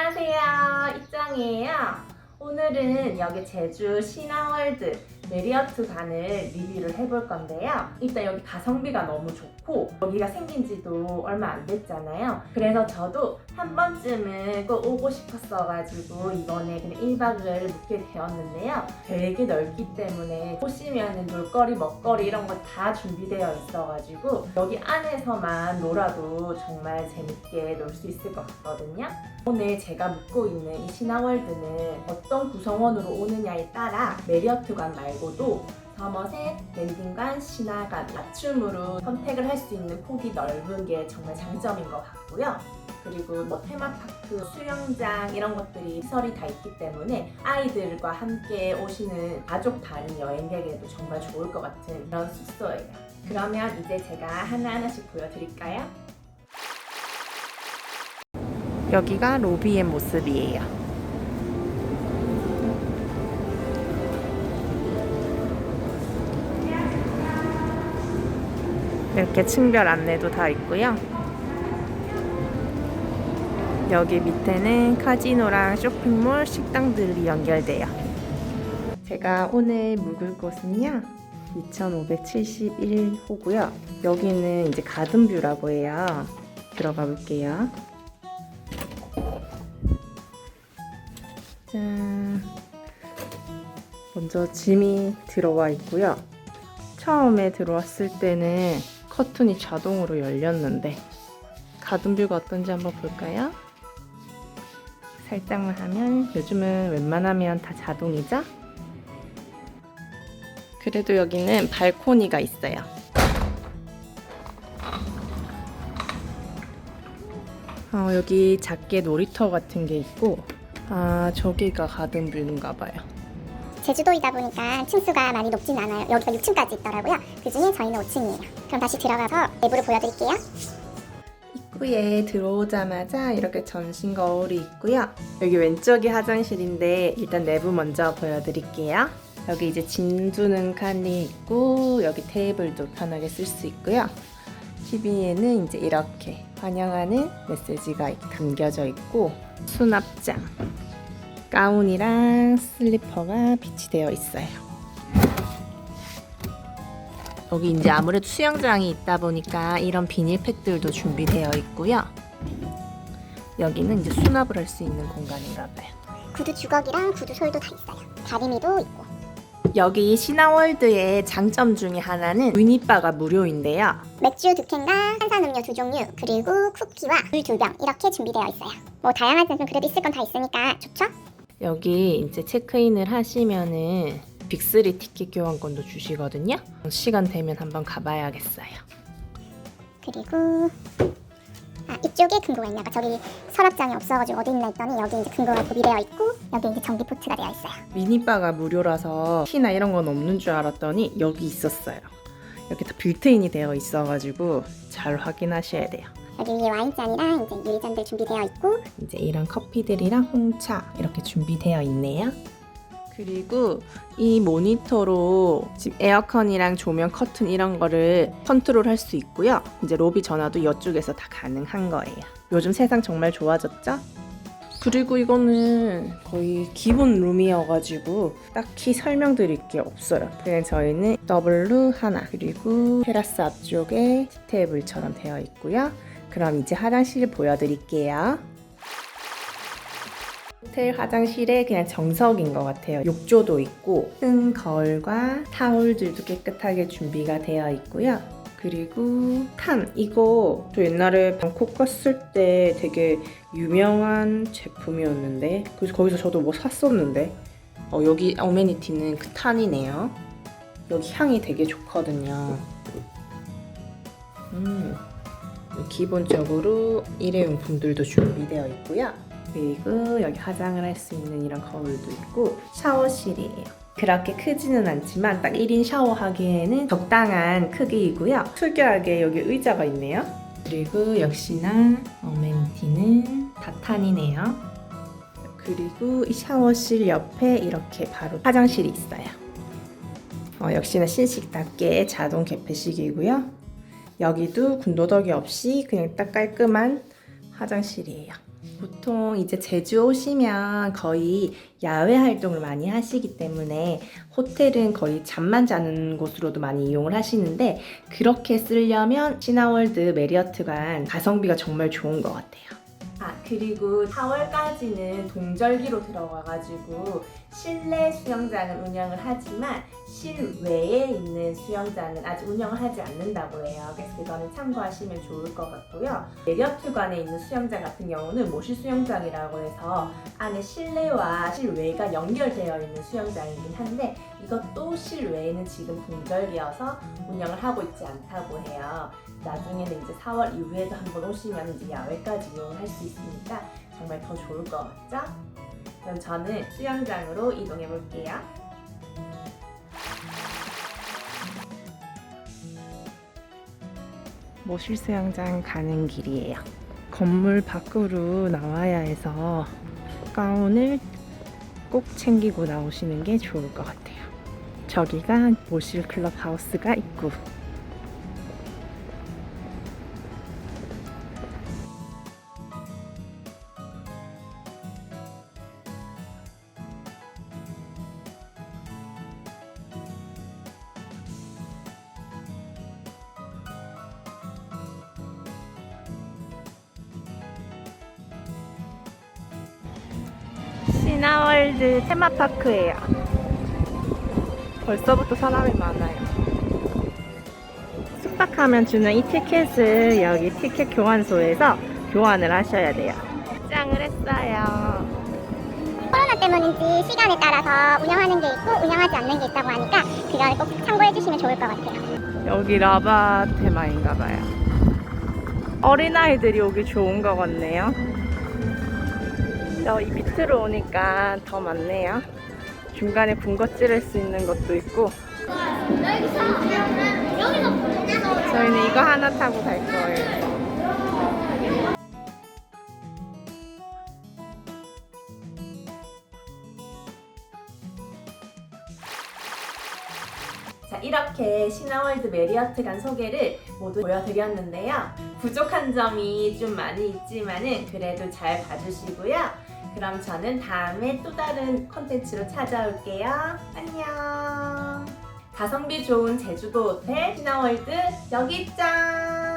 안녕하세요. 입장이에요. 오늘은 여기 제주 신화월드 메리어트 관을 리뷰를 해볼 건데요. 일단 여기 가성비가 너무 좋고 여기가 생긴 지도 얼마 안 됐잖아요. 그래서 저도 한 번쯤은 꼭 오고 싶었어가지고 이번에 그냥 1박을 묵게 되었는데요. 되게 넓기 때문에 오시면 놀거리, 먹거리 이런 거 다 준비되어 있어가지고 여기 안에서만 놀아도 정말 재밌게 놀 수 있을 것 같거든요. 오늘 제가 묵고 있는 이 신화월드는 어떤 구성원으로 오느냐에 따라 메리어트관 말고 도 서머셋, 랜딩관, 신화관 맞춤으로 선택을 할 수 있는 폭이 넓은 게 정말 장점인 것 같고요. 그리고 뭐 테마파크, 수영장 이런 것들이 시설이 다 있기 때문에 아이들과 함께 오시는 가족 단위 여행객에도 정말 좋을 것 같은 그런 숙소예요. 그러면 이제 제가 하나하나씩 보여드릴까요? 여기가 로비의 모습이에요. 이렇게 층별 안내도 다 있고요. 여기 밑에는 카지노랑 쇼핑몰, 식당들이 연결돼요. 제가 오늘 묵을 곳은요. 2571호고요. 여기는 이제 가든뷰라고 해요. 들어가 볼게요. 짠. 먼저 짐이 들어와 있고요. 처음에 들어왔을 때는 커튼이 자동으로 열렸는데 가든뷰가 어떤지 한번 볼까요? 살짝만 하면 요즘은 웬만하면 다 자동이죠? 그래도 여기는 발코니가 있어요. 어, 여기 작게 놀이터 같은 게 있고 아 저기가 가든뷰인가 봐요. 제주도이다 보니까 층수가 많이 높진 않아요. 여기가 6층까지 있더라고요. 그 중에 저희는 5층이에요. 그럼 다시 들어가서 내부를 보여드릴게요. 입구에 들어오자마자 이렇게 전신 거울이 있고요. 여기 왼쪽이 화장실인데 일단 내부 먼저 보여드릴게요. 여기 이제 진두는 칸이 있고 여기 테이블도 편하게 쓸 수 있고요. TV에는 이제 이렇게 환영하는 메시지가 담겨져 있고 수납장, 가운이랑 슬리퍼가 비치되어 있어요. 여기 이제 아무래도 수영장이 있다 보니까 이런 비닐팩들도 준비되어 있고요. 여기는 이제 수납을 할 수 있는 공간인가 봐요. 구두 주걱이랑 구두 솔도 다 있어요. 다리미도 있고. 여기 신화월드의 장점 중에 하나는 미니바가 무료인데요. 맥주 두 캔과 탄산음료 두 종류, 그리고 쿠키와 물 두 병 이렇게 준비되어 있어요. 뭐 다양하지는 그래도 있을 건 다 있으니까 좋죠? 여기 이제 체크인을 하시면은 빅3 티켓 교환권도 주시거든요. 시간 되면 한번 가봐야겠어요. 그리고 아, 이쪽에 금고가 있나 봐. 저기 서랍장이 없어가지고 어디 있나 했더니 여기 이제 금고가 구비되어 있고 여기 이제 전기 포트가 되어 있어요. 미니바가 무료라서 티나 이런 건 없는 줄 알았더니 여기 있었어요. 이렇게 다 빌트인이 되어 있어가지고 잘 확인하셔야 돼요. 여기 위에 와인잔이랑 이제 유리잔들 준비되어 있고 이제 이런 커피들이랑 홍차 이렇게 준비되어 있네요. 그리고 이 모니터로 지금 에어컨이랑 조명 커튼 이런 거를 컨트롤 할 수 있고요. 이제 로비 전화도 이쪽에서 다 가능한 거예요. 요즘 세상 정말 좋아졌죠? 그리고 이거는 거의 기본 룸이어가지고 딱히 설명드릴 게 없어요. 그냥 저희는 더블루 하나 그리고 테라스 앞쪽에 테이블처럼 되어 있고요. 그럼 이제 화장실 보여드릴게요. 호텔 화장실에 그냥 정석인 것 같아요. 욕조도 있고 큰 거울과 타올들도 깨끗하게 준비가 되어 있고요. 그리고 탄 이거 저 옛날에 방콕 갔을 때 되게 유명한 제품이었는데 그래서 거기서 저도 뭐 샀었는데 어, 여기 어메니티는 그 탄이네요. 여기 향이 되게 좋거든요. 음. 기본적으로 일회용품들도 준비되어 있고요. 그리고 여기 화장을 할 수 있는 이런 거울도 있고 샤워실이에요. 그렇게 크지는 않지만 딱 1인 샤워하기에는 적당한 크기이고요. 특이하게 여기 의자가 있네요. 그리고 역시나 어메니티는 다탄이네요. 그리고 이 샤워실 옆에 이렇게 바로 화장실이 있어요. 어, 역시나 신식답게 자동 개폐식이고요. 여기도 군더더기 없이 그냥 딱 깔끔한 화장실이에요. 보통 이제 제주 오시면 거의 야외 활동을 많이 하시기 때문에 호텔은 거의 잠만 자는 곳으로도 많이 이용을 하시는데 그렇게 쓰려면 시나월드 메리어트관 가성비가 정말 좋은 것 같아요. 아 그리고 4월까지는 동절기로 들어가가지고 실내 수영장은 운영을 하지만 실외에 있는 수영장은 아직 운영을 하지 않는다고 해요. 그래서 그거는 참고하시면 좋을 것 같고요. 메리어트관에 있는 수영장 같은 경우는 모실 수영장이라고 해서 안에 실내와 실외가 연결되어 있는 수영장이긴 한데 이것도 실외에는 지금 동절기여서 운영을 하고 있지 않다고 해요. 나중에는 이제 4월 이후에도 한번 오시면 이제 야외까지 이용할 수 있으니까 정말 더 좋을 것 같죠? 그럼 저는 수영장으로 이동해 볼게요. 모실 수영장 가는 길이에요. 건물 밖으로 나와야 해서 가운을 꼭 챙기고 나오시는 게 좋을 것 같아요. 저기가 모실 클럽 하우스가 있고 월드 테마파크예요. 벌써부터 사람이 많아요. 숙박하면 주는 이 티켓을 여기 티켓 교환소에서 교환을 하셔야 돼요. 입장을 했어요. 코로나 때문인지 시간에 따라서 운영하는 게 있고 운영하지 않는 게 있다고 하니까 그거를 꼭 참고해 주시면 좋을 것 같아요. 여기 라바 테마인가 봐요. 어린아이들이 오기 좋은 것 같네요. 저 이 밑으로 오니까 더 많네요. 중간에 군것질 할 수 있는 것도 있고 저희는 이거 하나 타고 갈 거예요. 자, 이렇게 시나월드 메리어트 간 소개를 모두 보여드렸는데요. 부족한 점이 좀 많이 있지만은 그래도 잘 봐주시고요. 그럼 저는 다음에 또 다른 컨텐츠로 찾아올게요. 안녕. 가성비 좋은 제주도 호텔 시나월드 여기 짱!